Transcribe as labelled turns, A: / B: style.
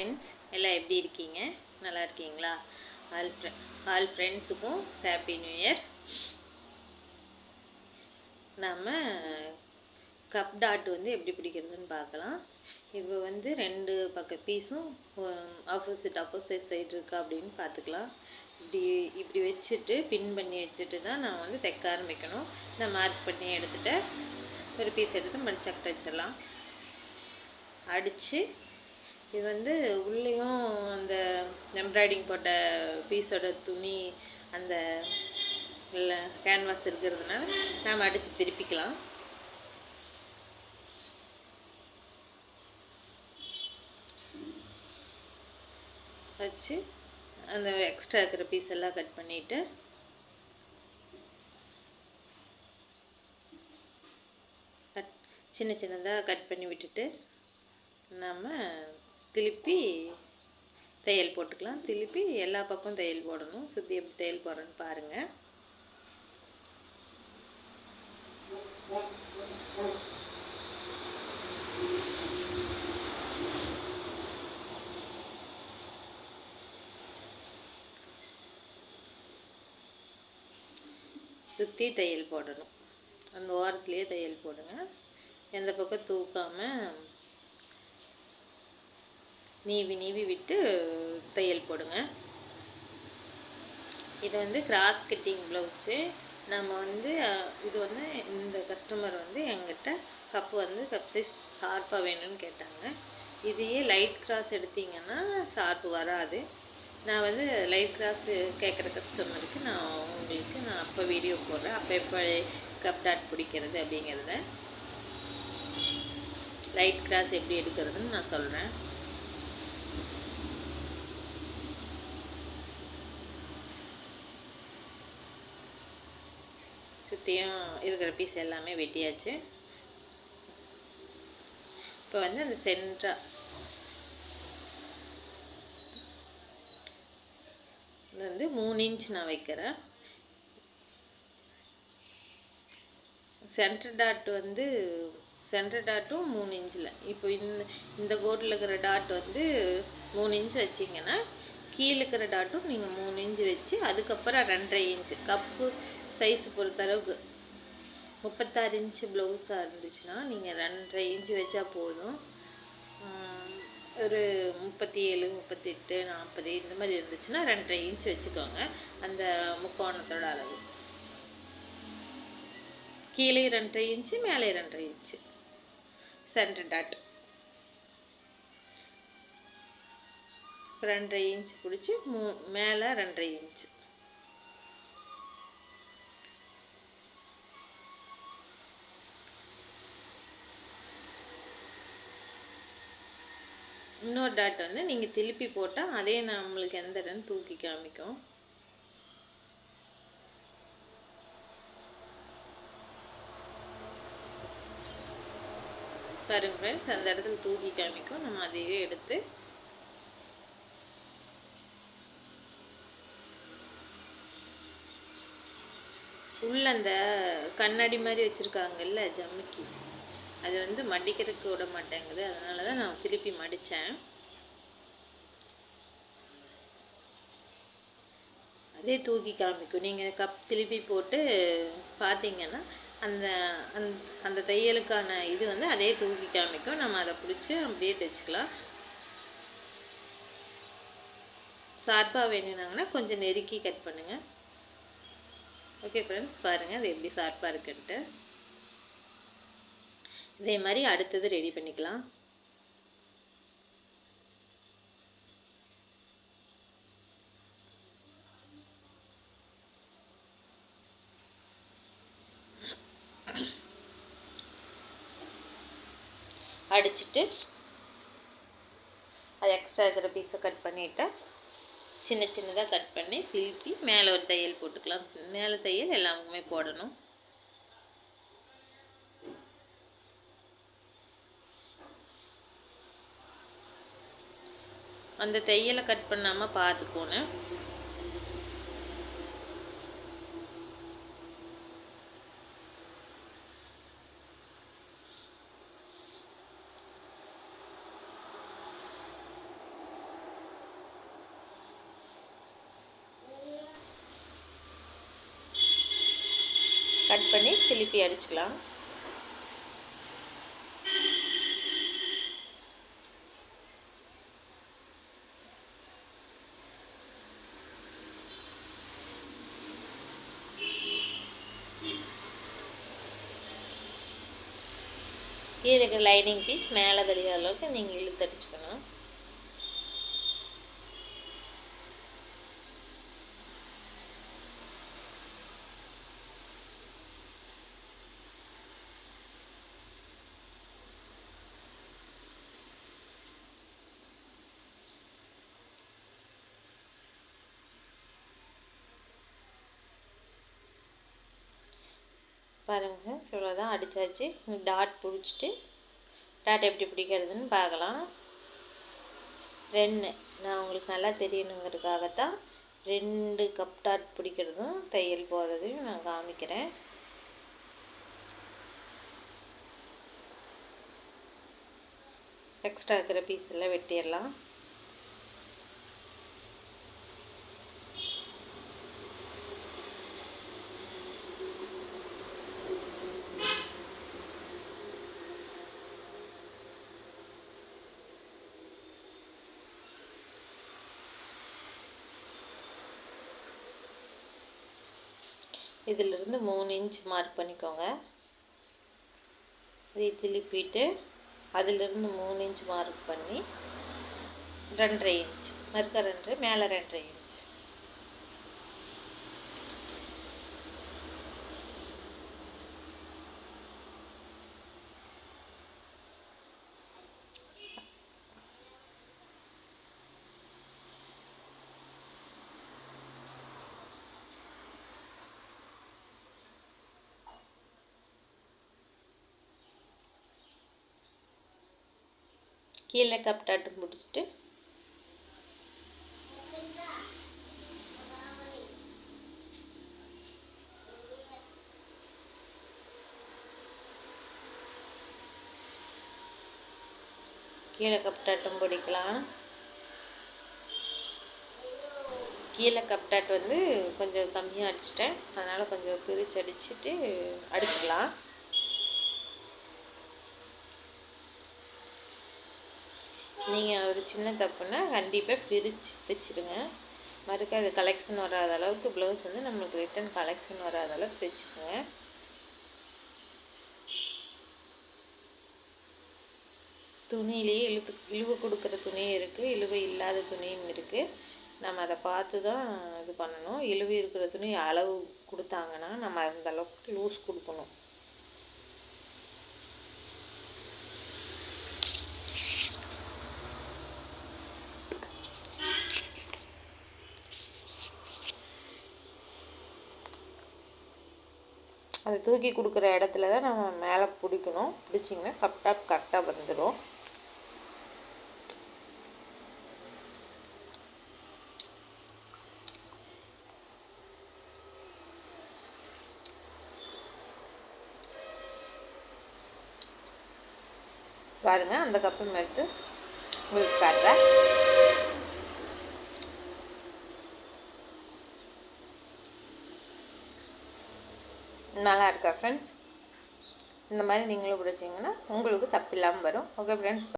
A: friends எல்லாம் எப்படி இருக்கீங்க நல்லா இருக்கீங்களா ஆல் ஃப்ரெ ஆல் ஃப்ரெண்ட்ஸுக்கும் ஹாப்பி நியூ இயர் நம்ம கப் டாட் வந்து எப்படி பிடிக்கிறதுன்னு பார்க்கலாம் இப்போ வந்து ரெண்டு பக்க பீஸும் ஆப்போசிட் ஆப்போசிட் சைடு இருக்கா அப்படின்னு பார்த்துக்கலாம் இப்படி இப்படி வச்சுட்டு பின் பண்ணி வச்சுட்டு தான் நான் வந்து தைக்க ஆரம்பிக்கணும் நான் மார்க் பண்ணி எடுத்துகிட்டு ஒரு பீஸ் எடுத்து மடிச்சாக்கு வச்சிடலாம் அடித்து இது வந்து உள்ளேயும் அந்த எம்ப்ராய்டிங் போட்ட பீஸோட துணி அந்த கேன்வாஸ் இருக்கிறதுனால நாம் அடித்து திருப்பிக்கலாம் வச்சு அந்த எக்ஸ்ட்ரா இருக்கிற பீஸ் எல்லாம் கட் பண்ணிவிட்டு கட் சின்ன சின்னதாக கட் பண்ணி விட்டுட்டு நம்ம திருப்பி தையல் போட்டுக்கலாம் திருப்பி எல்லா பக்கம் தையல் போடணும் சுற்றி எப்படி தையல் போடுறேன்னு பாருங்கள் சுற்றி தையல் போடணும் அந்த ஓரத்துலேயே தையல் போடுங்க எந்த பக்கம் தூக்காமல் நீவி நீவி விட்டு தையல் போடுங்க இது வந்து கிராஸ் கட்டிங் ப்ளவுஸு நம்ம வந்து இது வந்து இந்த கஸ்டமர் வந்து எங்கிட்ட கப்பு வந்து கப் சைஸ் ஷார்ப்பாக வேணும்னு கேட்டாங்க இதையே லைட் கிராஸ் எடுத்திங்கன்னா ஷார்ப்பு வராது நான் வந்து லைட் கிராஸ் கேட்குற கஸ்டமருக்கு நான் உங்களுக்கு நான் அப்போ வீடியோ போடுறேன் அப்போ எப்போ கப் டாட் பிடிக்கிறது அப்படிங்கிறத லைட் கிராஸ் எப்படி எடுக்கிறதுன்னு நான் சொல்கிறேன் சுற்றியும் இருக்கிற பீஸ் எல்லாமே வெட்டியாச்சு இப்போ வந்து அந்த சென்ட்ரா இது வந்து மூணு இன்ச் நான் வைக்கிறேன் சென்டர் டாட் வந்து சென்டர் டாட்டும் மூணு இன்ச்சில் இப்போ இந்த இந்த கோட்டில் இருக்கிற டாட் வந்து மூணு இன்ச் வச்சிங்கன்னா கீழே இருக்கிற டாட்டும் நீங்கள் மூணு இன்ச்சு வச்சு அதுக்கப்புறம் ரெண்டரை இன்ச்சு கப்பு சைஸ் பொறுத்தளவுக்கு முப்பத்தாறு இன்ச்சு ப்ளவுஸாக இருந்துச்சுன்னா நீங்கள் ரெண்டரை இன்ச்சு வச்சா போதும் ஒரு முப்பத்தி ஏழு முப்பத்தெட்டு நாற்பது இந்த மாதிரி இருந்துச்சுன்னா ரெண்டரை இன்ச்சு வச்சுக்கோங்க அந்த முக்கோணத்தோட அளவு கீழே ரெண்டரை இன்ச்சு மேலே ரெண்டரை இன்ச்சு சென்டர் டாட் ரெண்டரை இன்ச்சு பிடிச்சி மூ மேலே ரெண்டரை இன்ச்சு இன்னொரு டாட் வந்து நீங்கள் திருப்பி போட்டால் அதே நம்மளுக்கு எந்த இடம் தூக்கி காமிக்கும் பாருங்க ஃப்ரெண்ட்ஸ் அந்த இடத்துல தூக்கி காமிக்கும் நம்ம அதையே எடுத்து உள்ள அந்த கண்ணாடி மாதிரி வச்சுருக்காங்கல்ல ஜம்மிக்கு அது வந்து மடிக்கிறதுக்கு விட மாட்டேங்குது அதனால தான் நான் திருப்பி மடித்தேன் அதே தூக்கி காமிக்கும் நீங்கள் கப் திருப்பி போட்டு பார்த்தீங்கன்னா அந்த அந் அந்த தையலுக்கான இது வந்து அதே தூக்கி காமிக்கும் நம்ம அதை பிடிச்சி அப்படியே தைச்சிக்கலாம் சார்பாக வேணுனாங்கன்னா கொஞ்சம் நெருக்கி கட் பண்ணுங்கள் ஓகே ஃப்ரெண்ட்ஸ் பாருங்கள் அது எப்படி சார்பாக இருக்குன்ட்டு இதே மாதிரி அடுத்தது ரெடி பண்ணிக்கலாம் அடிச்சுட்டு அது எக்ஸ்ட்ரா இருக்கிற பீஸை கட் பண்ணிவிட்டு சின்ன சின்னதாக கட் பண்ணி திருப்பி மேலே ஒரு தையல் போட்டுக்கலாம் மேலே தையல் எல்லாமே போடணும் அந்த தையலை கட் பண்ணாமல் பார்த்துக்கோணும் கட் பண்ணி திருப்பி அடிச்சுக்கலாம் கீழே இருக்கிற லைனிங் பீஸ் மேலே தெரியாத அளவுக்கு நீங்கள் இழுத்தடிச்சுக்கணும் பாருங்கள் இவ்வளோ தான் அடித்தாச்சு டாட் பிடிச்சிட்டு டாட் எப்படி பிடிக்கிறதுன்னு பார்க்கலாம் ரெண்டு நான் உங்களுக்கு நல்லா தெரியணுங்கிறதுக்காகத்தான் ரெண்டு கப் டாட் பிடிக்கிறதும் தையல் போகிறதையும் நான் காமிக்கிறேன் எக்ஸ்ட்ரா இருக்கிற பீஸ் எல்லாம் வெட்டிடலாம் இதிலிருந்து மூணு இன்ச் மார்க் பண்ணிக்கோங்க இதை திருப்பிட்டு அதிலிருந்து மூணு இன்ச் மார்க் பண்ணி ரெண்டரை இன்ச் மறுக்க ரெண்டு மேலே ரெண்டரை இன்ச் கீழே கப்டாட்டு முடிச்சுட்டு கீழே கப்டாட்டம் பிடிக்கலாம் கீழே கப்டாட் வந்து கொஞ்சம் கம்மியாக அடிச்சிட்டேன் அதனால் கொஞ்சம் பிரித்து அடிச்சுட்டு அடிச்சுக்கலாம் நீங்கள் ஒரு சின்ன தப்புன்னா கண்டிப்பாக பிரித்து தைச்சிருங்க மறுக்க அது கலெக்ஷன் வராத அளவுக்கு ப்ளவுஸ் வந்து நம்மளுக்கு ரிட்டன் கலெக்ஷன் வராத அளவுக்கு தைச்சிக்கோங்க துணியிலேயே இழுத்து இழுவு கொடுக்குற துணியும் இருக்குது இழுவு இல்லாத துணியும் இருக்குது நம்ம அதை பார்த்து தான் இது பண்ணணும் இழுவு இருக்கிற துணி அளவு கொடுத்தாங்கன்னா நம்ம அந்த அளவுக்கு லூஸ் கொடுக்கணும் அது தூக்கி கொடுக்குற இடத்துல தான் நம்ம மேலே பிடிக்கணும் பிடிச்சிங்கன்னா கப் கரெக்டாக வந்துடும் பாருங்கள் அந்த கப்பு எடுத்து உங்களுக்கு காட்டுறேன் நல்லா இருக்கா ஃப்ரெண்ட்ஸ் இந்த மாதிரி நீங்களும் பிடிச்சிங்கன்னா உங்களுக்கு இல்லாமல் வரும் ஓகே ஃப்ரெண்ட்ஸ்